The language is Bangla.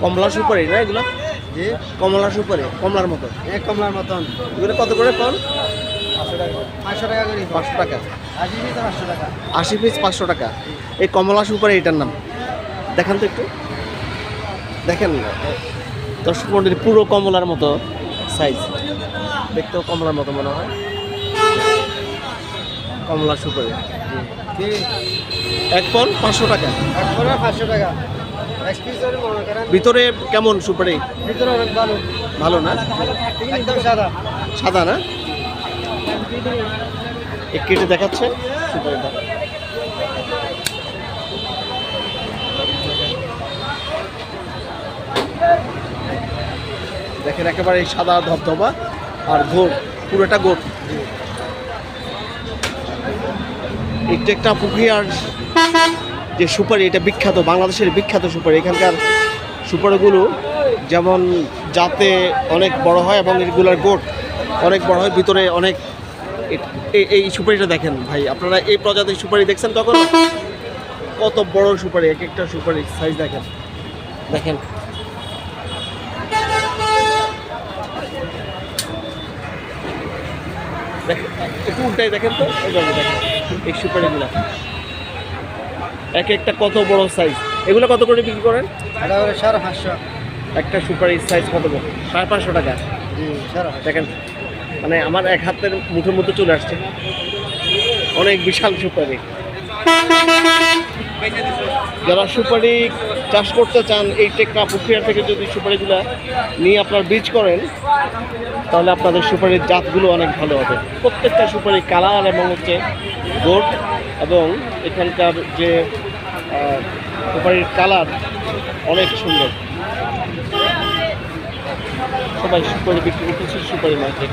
কমলা সুপারি না এগুলো? কমলা সুপারি কমলার মতন কমলার মতন। এগুলো কত করে ফল পাঁচশো টাকা করে। পাঁচশো টাকা আশি পিস পাঁচশো টাকা। আশি পিস পাঁচশো টাকা। এই কমলা সুপারি এটার নাম। দেখান তো একটু। দেখেন দর্শক মন্ডলী পুরো কমলার মতো সাইজ দেখতেও কমলার মতো মনে হয়। কমলা সুপারি। এক পন পাঁচশো টাকা। এক পাঁচশো টাকা। ভিতরে কেমন সুপারি? ভিতরে অনেক ভালো। ভালো না? একদম সাদা। সাদা না? এক কেটে দেখাচ্ছে। দেখেন একেবারে সাদা ধবধবা আর গোট পুরোটা গোট এটা একটা পুকুরিয়ার যে সুপারি, এটা বিখ্যাত, বাংলাদেশের বিখ্যাত সুপারি। এখানকার সুপারিগুলো যেমন যাতে অনেক বড় হয় এবং এগুলার গোট অনেক বড় হয়, ভিতরে অনেক এই- এই সুপারিটা দেখেন ভাই আপনারা এই প্রজাতির সুপারি দেখছেন তখন কত বড় সুপারি এক একটা সুপারি সাইজ দেখেন। দেখেন। একটু উল্টাই দেখেন তো এইভাবে দেখেন এই সুপারিগুলো। এক একটা কত বড় সাইজ এগুলো কত করে বিক্রি করেন? সাড়ে পাঁচশো। একটা সুপারির সাইজ কত বড় সাড়ে পাঁচশো টাকা। দেখেন মানে আমার এক হাতের মুঠোর মধ্যে চলে আসছে। অনেক বিশাল সুপারি। যারা সুপারি চাষ করতে চান, এই টেকনা পুকুরিয়া থেকে যদি সুপারিগুলো নিয়ে আপনার বীজ করেন, তাহলে আপনাদের সুপারির জাতগুলো অনেক ভালো হবে। প্রত্যেকটা সুপারি কালার এবং হচ্ছে গোট এবং এখানকার যে সুপারির কালার অনেক সুন্দর। সবাই সুপারি বিক্রি করতেছে সুপারি মার্কেট।